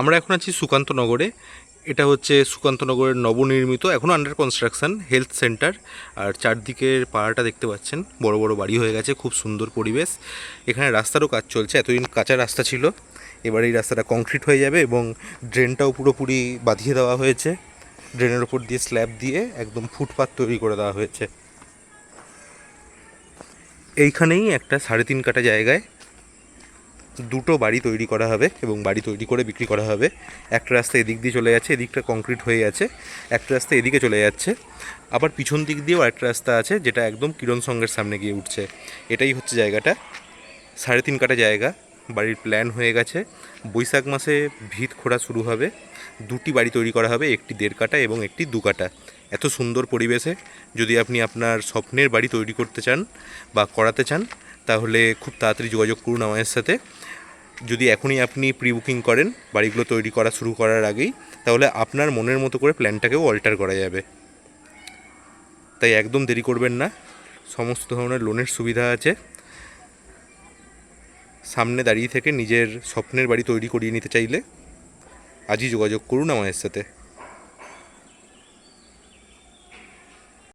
আমরা এখন আছি সুকান্তনগরে এটা হচ্ছে সুকান্তনগরের নবনির্মিত এখনও আন্ডার কনস্ট্রাকশন হেলথ সেন্টার আর চারদিকের পাড়াটা দেখতে পাচ্ছেন, বড় বড় বাড়ি হয়ে গেছে, খুব সুন্দর পরিবেশ। এখানে রাস্তারও কাজ চলছে, এতদিন কাঁচা রাস্তা ছিল। এবার এই রাস্তাটা কংক্রিট হয়ে যাবে এবং ড্রেনটাও পুরোপুরি বাঁধিয়ে দেওয়া হয়েছে। ড্রেনের ওপর দিয়ে স্ল্যাব দিয়ে একদম ফুটপাথ তৈরি করে দেওয়া হয়েছে। এইখানেই একটা সাড়ে তিন কাটা জায়গায় দুটো বাড়ি তৈরি করা হবে এবং বাড়ি তৈরি করে বিক্রি করা হবে। একটা রাস্তা এদিক দিয়ে চলে যাচ্ছে, এদিকটা কংক্রিট হয়ে আছে, একটা রাস্তা এদিকে চলে যাচ্ছে। আবার পিছন দিক দিয়েও একটা রাস্তা আছে, যেটা একদম কিরণ সঙ্গের সামনে গিয়ে উঠছে। এটাই হচ্ছে জায়গাটা। সাড়ে তিন কাটা জায়গা, বাড়ির প্ল্যান হয়ে গেছে। বৈশাখ মাসে ভিত খোঁড়া শুরু হবে। দুটি বাড়ি তৈরি করা হবে, একটি দেড় কাটা এবং একটি দু কাটা। এত সুন্দর পরিবেশে যদি আপনি আপনার স্বপ্নের বাড়ি তৈরি করতে চান বা করাতে চান তাহলে খুব তাড়াতাড়ি যোগাযোগ করুন আমাদের সাথে। যদি এখনই আপনি প্রি বুকিং করেন, বাড়িগুলো তৈরি করা শুরু করার আগেই, তাহলে আপনার মনের মতো করে প্ল্যানটাকেও অল্টার করা যাবে। তাই একদম দেরি করবেন না। সমস্ত ধরনের লোনের সুবিধা আছে। সামনে দাঁড়িয়ে থেকে নিজের স্বপ্নের বাড়ি তৈরি করিয়ে নিতে চাইলে, আজই যোগাযোগ করুন আমাদের সাথে।